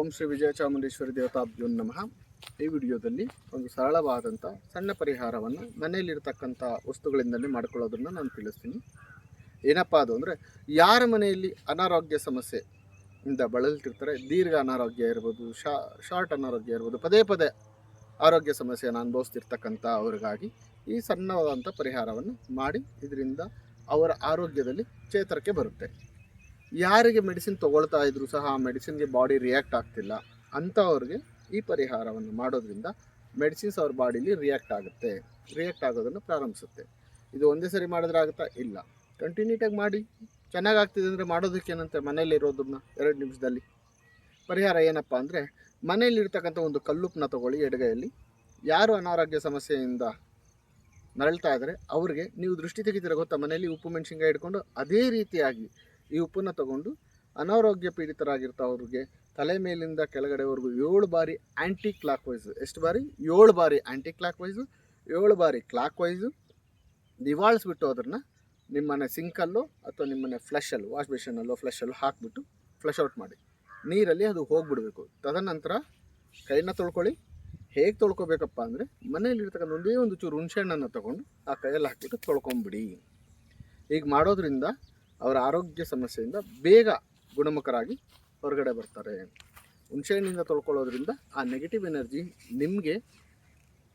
ಓಂ ಶ್ರೀ ವಿಜಯ ಚಾಮುಂಡೇಶ್ವರಿ ದೇವತಾಭ್ಯೋ ನಮಃ. ಈ ವಿಡಿಯೋದಲ್ಲಿ ಒಂದು ಸರಳವಾದಂಥ ಸಣ್ಣ ಪರಿಹಾರವನ್ನು ಮನೆಯಲ್ಲಿರ್ತಕ್ಕಂಥ ವಸ್ತುಗಳಿಂದಲೇ ಮಾಡ್ಕೊಳ್ಳೋದನ್ನು ನಾನು ತಿಳಿಸ್ತೀನಿ. ಏನಪ್ಪ ಅದು ಅಂದರೆ, ಯಾರ ಮನೆಯಲ್ಲಿ ಅನಾರೋಗ್ಯ ಸಮಸ್ಯೆ ಇಂದ ಬಳಲ್ತಿರ್ತಾರೆ, ದೀರ್ಘ ಅನಾರೋಗ್ಯ ಇರ್ಬೋದು, ಶಾ ಶಾರ್ಟ್ ಅನಾರೋಗ್ಯ ಇರ್ಬೋದು, ಪದೇ ಪದೇ ಆರೋಗ್ಯ ಸಮಸ್ಯೆಯನ್ನು ಅನುಭವಿಸ್ತಿರ್ತಕ್ಕಂಥ ಅವರಿಗಾಗಿ ಈ ಸಣ್ಣವಾದಂಥ ಪರಿಹಾರವನ್ನು ಮಾಡಿ, ಇದರಿಂದ ಅವರ ಆರೋಗ್ಯದಲ್ಲಿ ಚೇತರಿಕೆ ಬರುತ್ತೆ. ಯಾರಿಗೆ ಮೆಡಿಸಿನ್ ತೊಗೊಳ್ತಾ ಇದ್ರು ಸಹ ಆ ಮೆಡಿಸಿನ್ಗೆ ಬಾಡಿ ರಿಯಾಕ್ಟ್ ಆಗ್ತಿಲ್ಲ. ಅಂಥವ್ರಿಗೆ ಈ ಪರಿಹಾರವನ್ನು ಮಾಡೋದ್ರಿಂದ ಮೆಡಿಸಿನ್ಸ್ ಅವ್ರ ಬಾಡಿಲಿ ರಿಯಾಕ್ಟ್ ಆಗುತ್ತೆ. ರಿಯಾಕ್ಟ್ ಆಗೋದನ್ನು ಪ್ರಾರಂಭಿಸುತ್ತೆ. ಇದು ಒಂದೇ ಸರಿ ಮಾಡಿದ್ರೆ ಆಗುತ್ತಾ? ಇಲ್ಲ. ಕಂಟಿನ್ಯೂಟಾಗಿ ಮಾಡಿ. ಚೆನ್ನಾಗಿ ಆಗ್ತಿದೆ ಅಂದರೆ ಮಾಡೋದಕ್ಕೇನಂತೆ ಮನೇಲಿರೋದನ್ನ ಎರಡು ನಿಮಿಷದಲ್ಲಿ. ಪರಿಹಾರ ಏನಪ್ಪ ಅಂದರೆ ಮನೆಯಲ್ಲಿರ್ತಕ್ಕಂಥ ಒಂದು ಕಲ್ಲುಪ್ಪನ್ನ ತಗೊಳ್ಳಿ ಎಡಗೈಯಲ್ಲಿ. ಯಾರು ಅನಾರೋಗ್ಯ ಸಮಸ್ಯೆಯಿಂದ ನರಳ್ತಾ ಇದ್ದರೆ ಅವ್ರಿಗೆ ನೀವು ದೃಷ್ಟಿ ತೆಗಿತೀರ ಗೊತ್ತಾ? ಮನೆಯಲ್ಲಿ ಉಪ್ಪು ಮೆಣಸಿನ್ಕಾಯಿ ಇಟ್ಕೊಂಡು ಅದೇ ರೀತಿಯಾಗಿ ಈ ಉಪ್ಪನ್ನು ತಗೊಂಡು ಅನಾರೋಗ್ಯ ಪೀಡಿತರಾಗಿರ್ತವ್ರಿಗೆ ತಲೆ ಮೇಲಿಂದ ಕೆಳಗಡೆವರೆಗೂ ಏಳು ಬಾರಿ ಆ್ಯಂಟಿ ಕ್ಲಾಕ್ ವೈಸು ಎಷ್ಟು ಬಾರಿ? ಏಳು ಬಾರಿ ಆ್ಯಂಟಿ ಕ್ಲಾಕ್ ವೈಸು ಏಳು ಬಾರಿ ಕ್ಲಾಕ್ ವೈಸು ನಿವಾಳಿಸ್ಬಿಟ್ಟು ಅದನ್ನು ನಿಮ್ಮನೆ ಸಿಂಕಲ್ಲೋ ಅಥವಾ ನಿಮ್ಮನೆ ಫ್ಲಶಲ್ಲೋ ವಾಶ್ ಬೇಷನಲ್ಲೋ ಫ್ಲಶಲ್ಲೋ ಹಾಕಿಬಿಟ್ಟು ಫ್ಲಶ್ ಔಟ್ ಮಾಡಿ. ನೀರಲ್ಲಿ ಅದು ಹೋಗ್ಬಿಡಬೇಕು. ತದನಂತರ ಕೈನ ತೊಳ್ಕೊಳ್ಳಿ. ಹೇಗೆ ತೊಳ್ಕೊಬೇಕಪ್ಪ ಅಂದರೆ ಮನೆಯಲ್ಲಿರ್ತಕ್ಕಂಥ ಒಂದೇ ಒಂದು ಚೂರು ಹುಣಸೆಹಣ್ಣನ್ನು ತೊಗೊಂಡು ಆ ಕೈಯಲ್ಲಿ ಹಾಕಿಬಿಟ್ಟು ತೊಳ್ಕೊಂಬಿಡಿ. ಈಗ ಮಾಡೋದ್ರಿಂದ ಅವರ ಆರೋಗ್ಯ ಸಮಸ್ಯೆಯಿಂದ ಬೇಗ ಗುಣಮುಖರಾಗಿ ಹೊರಗಡೆ ಬರ್ತಾರೆ. ಹುಣಸೆಹಣ್ಣಿಂದ ತೊಳ್ಕೊಳ್ಳೋದ್ರಿಂದ ಆ ನೆಗೆಟಿವ್ ಎನರ್ಜಿ ನಿಮಗೆ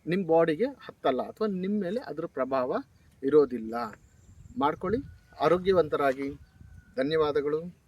ನಿಮ್ಮ ಬಾಡಿಗೆ ಹತ್ತಲ್ಲ ಅಥವಾ ನಿಮ್ಮ ಮೇಲೆ ಅದರ ಪ್ರಭಾವ ಇರೋದಿಲ್ಲ. ಮಾಡ್ಕೊಳ್ಳಿ. ಆರೋಗ್ಯವಂತರಾಗಿ. ಧನ್ಯವಾದಗಳು.